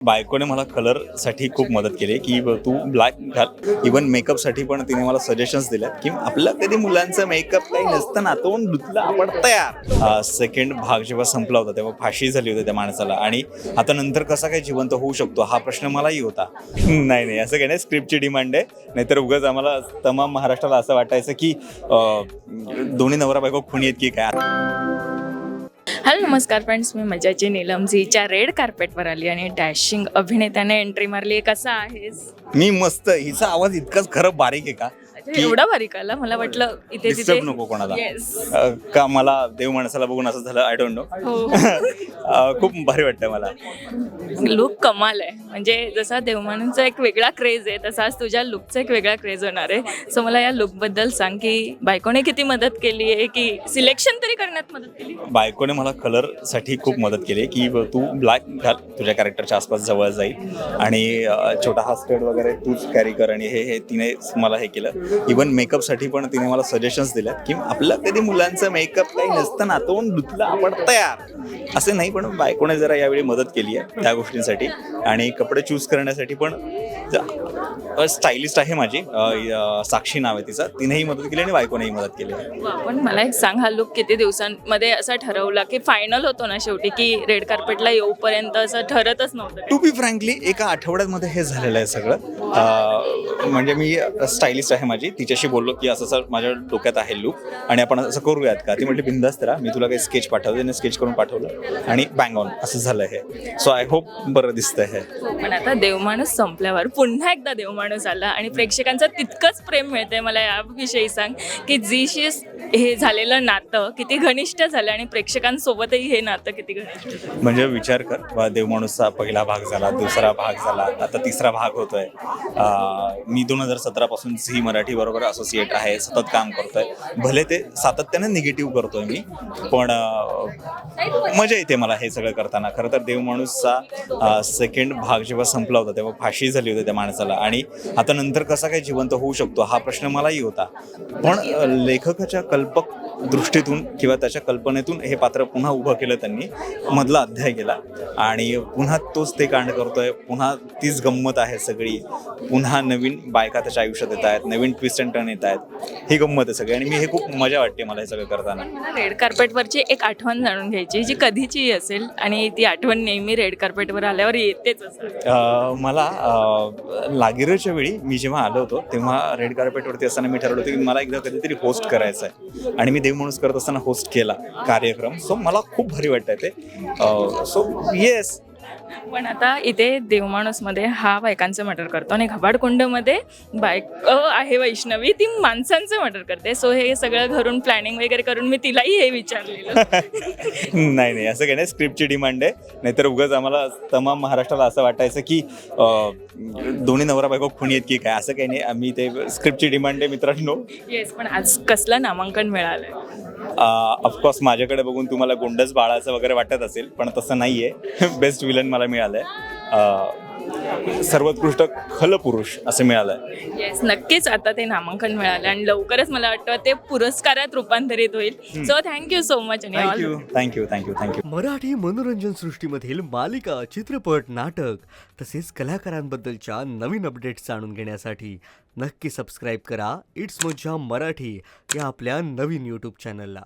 बायकोने मला कलरसाठी खूप मदत केली की तू ब्लॅक घाल. इवन मेकअपसाठी पण तिने मला सजेशन्स दिल्यात की आपलं कधी मुलांचं मेकअप काही नसतं ना तोंड धुतलं आपण तयार. सेकंड भाग जेव्हा संपला होता तेव्हा फाशी झाली होती त्या माणसाला. आणि आता नंतर कसा काय जिवंत होऊ शकतो हा प्रश्न मलाही होता. नाही नाही असं काही नाही स्क्रिप्टची डिमांड आहे. नाहीतर उगाच आम्हाला तमाम महाराष्ट्राला असं वाटायचं की दोन्ही नवरा बायको खुणी आहेत की काय? हॅलो नमस्कार फ्रेंड्स मी मजाची नीलम झीच्या रेड कार्पेटवर आली आणि डॅशिंग अभिनेत्याने एंट्री मारली. कसा आहेस? मी मस्त. हिचा आवाज इतकाच खरं बारीक आहे का? एवढा बारीक आला. मला वाटलं इथे तिथे. डिस्टर्ब नको कोणाला. Yes. अ, का मला देव माणसाला बघून असं झालं? आय डोंट नो खूप भारी वाटतंय मला. लुक कमाल आहे. म्हणजे जसा देवमानूंचा एक वेगळा क्रेज आहे तसाच तुझ्या लुकचा एक वेगळा क्रेज होणार आहे. सो मला या लुकबद्दल सांग की बायकोने किती मदत केली आहे की सिलेक्शन तरी करण्यात मदत केली? बायकोने मला कलरसाठी खूप मदत केली की ब- तू ब्लॅक घाल तुझ्या कॅरेक्टरच्या आसपास जवळ जाईल. आणि अ, छोटा हा स्टेड वगैरे तूच कॅरी कर आणि हे हे तिने मला हे केलं. इवन मेकअपसाठी पण तिने मला सजेशन्स दिल्यात की आपलं कधी मुलांचं मेकअप काही नसतं ना तोंड धुतलं आपण तयार. असं नाही पण बायकोने जरा यावेळी मदत केली आहे त्या गोष्टींसाठी. आणि कपडे चूज करण्यासाठी पण स्टायलिस्ट आहे माझी साक्षी नाव आहे तिचं. तिनेही मदत केली आणि बायकोनेही मदत केली पण मला एक सांग हा लुक किती दिवसांमध्ये असा ठरवला की फायनल होतो ना शेवटी की रेड कार्पेटला येऊपर्यंत असं ठरतच नव्हतं? टू बी फ्रँकली एका आठवड्यामध्ये हे झालेलं आहे सगळं. म्हणजे मी स्टायलिस्ट आहे माझी. तिच्याशी बोललो की असं सर माझ्या डोक्यात आहे लुक आणि आपण असं करूयात का? ती म्हटली बिंदास्त राहा मी तुला काही स्केच पाठवते तिने स्केच करून पाठवलं. आणि बँग ऑन असं झालं हे. सो आय होप बरं दिसतंय हे. पण आता देवमाणूस संपल्यावर पुन्हा एकदा देवमाणूस आला आणि प्रेक्षकांचं तितकंच प्रेम मिळतंय. मला याविषयी सांग की जीशी हे झालेलं नातं किती घनिष्ठ झालं आणि प्रेक्षकांसोबतही हे नातं किती घनिष्ठ झालं? म्हणजे विचार कर बा, देवमाणूसचा पहिला भाग झाला दुसरा भाग झाला आता तिसरा भाग होतोय. मी दोन हजार सतरा पासून झी मराठी बरोबर असोसिएट आहे सतत काम करतोय. भले ते सातत्याने निगेटिव्ह करतोय मी पण मजा येते मला हे सगळं करताना. खरं तर देवमाणूसचा सेकंड भाग जेव्हा संपला होता तेव्हा फाशी झाली होती त्या माणसाला. आणि आता नंतर कसा काय जिवंत होऊ शकतो हा प्रश्न मलाही होता. पण लेखकाच्या कल्पक दृष्टीतून किंवा त्याच्या कल्पनेतून हे पात्र पुन्हा उभं केलं त्यांनी. मधला अध्याय गेला. आणि पुन्हा तोच ते कांड करतोय. पुन्हा तीच गंमत आहे सगळी. पुन्हा नवीन बायका त्याच्या आयुष्यात येत आहेत. नवीन ट्विस्ट अँड टर्न येत आहेत. ही गंमत आहे सगळी. आणि मी हे खूप मजा वाटते मला हे सगळं करताना. रेड कार्पेटवरची एक आठवण जाणून घ्यायची जी कधीची असेल आणि ती आठवण नेहमी रेड कार्पेटवर आल्यावर येतेच मला लागीरच्या वेळी मी जेव्हा आलो होतो तेव्हा रेड कार्पेटवरती असताना मी ठरवलं होतं की मला एकदा कधीतरी होस्ट करायचं आहे आणि मी देव माणूस करत असताना होस्ट केला कार्यक्रम. सो मला खूप भारी वाटतंय ते. सो येस पण आता इथे देवमाणूसमध्ये हा बायकांचं मर्डर करतो आणि घबाडकुंडमध्ये बायक आहे वैष्णवी ती माणसांचं मर्डर करते. सो हे सगळं घरून प्लॅनिंग वगैरे करून मी तिलाही हे विचारलेलं. नाही नाही असं काही नाही. स्क्रिप्टची डिमांड आहे. नाहीतर उगाच आम्हाला तमाम महाराष्ट्राला असं वाटायचं की अ, दोन्ही नवरा बायको खुणी आहेत की काय? असं काही नाही. आम्ही ते स्क्रिप्टची डिमांड आहे मित्रांनो. येस पण आज कसलं नामांकन मिळालंय? ऑफकोर्स माझ्याकडे बघून तुम्हाला गोंडस बाळाचं वगैरे वाटत असेल पण तसं नाही आहे बेस्ट विलन मला मिळालं आहे सर्वोत्कृष्ट खलपुरुष असं मिळालं आहे येस नक्कीच आता ते नामांकन मिळालं आणि लवकरच मला वाटतं ते पुरस्कारात रूपांतरित होईल. So thank you so much आणि all thank you thank you thank you thank you Marathi मनोरंजन सृष्टीमधील मालिका चित्रपट नाटक तसेच कलाकारांबद्दलच्या नवीन अपडेट्स जाणून घेण्यासाठी नक्की सबस्क्राईब करा. इट्स मज्जा मराठी या आपल्या नवीन यूट्यूब चॅनलला